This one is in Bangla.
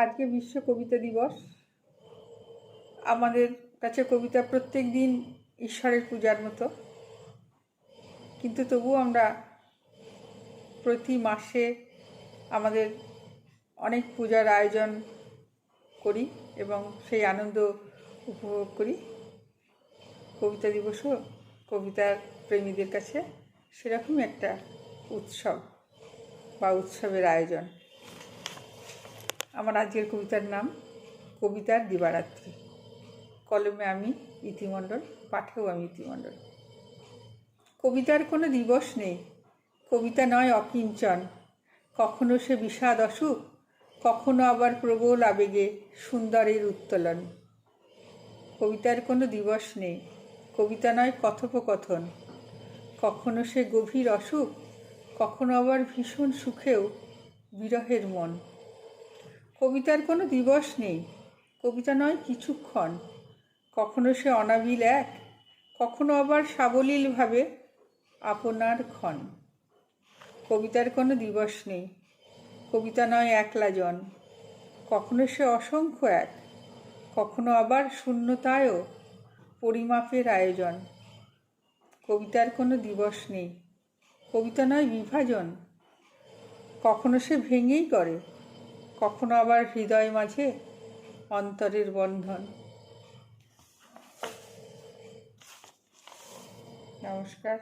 আজকে বিশ্ব কবিতা দিবস। আমাদের কাছে কবিতা প্রত্যেক দিন ঈশ্বরের পূজার মতো। কিন্তু তবুও আমরা প্রতি মাসে আমাদের অনেক পূজার আয়োজন করি এবং সেই আনন্দ উপভোগ করি। কবিতা দিবসও কবিতার প্রেমীদের কাছে সেরকমই একটা উৎসব বা উৎসবের আয়োজন। আমার আজকের কবিতার নাম কবিতার দিবারাত্রি। কলমে আমি ইতিমণ্ডল, পাঠেও আমি ইতিমণ্ডল। কবিতার কোনো দিবস নেই। কবিতা নয় অকিঞ্চন। কখনো সে বিষাদ অসুখ, কখনো আবার প্রবল আবেগে সুন্দরের উত্তোলন। কবিতার কোনো দিবস নেই। কবিতা নয় কথোপকথন। কখনো সে গভীর অসুখ, কখনো আবার ভীষণ সুখেও বিরহের মন। কবিতার কোনো দিবস নেই। কবিতা নয়, কিছুক্ষণ। কখনো সে অনাবিল এক, কখনো আবার সাবলীলভাবে আপনার ক্ষণ। কবিতার কোনো দিবস নেই। কবিতা নয়, একলা জন। কখনো সে অসংখ্য এক, কখনো আবার শূন্যতায়ও পরিমাপের আয়োজন। কবিতার কোনো দিবস নেই। কবিতা নয়, বিভাজন। কখনো সে ভেঙেই করে। কখনো আবার হৃদয় মাঝে অন্তরের বন্ধন। নমস্কার।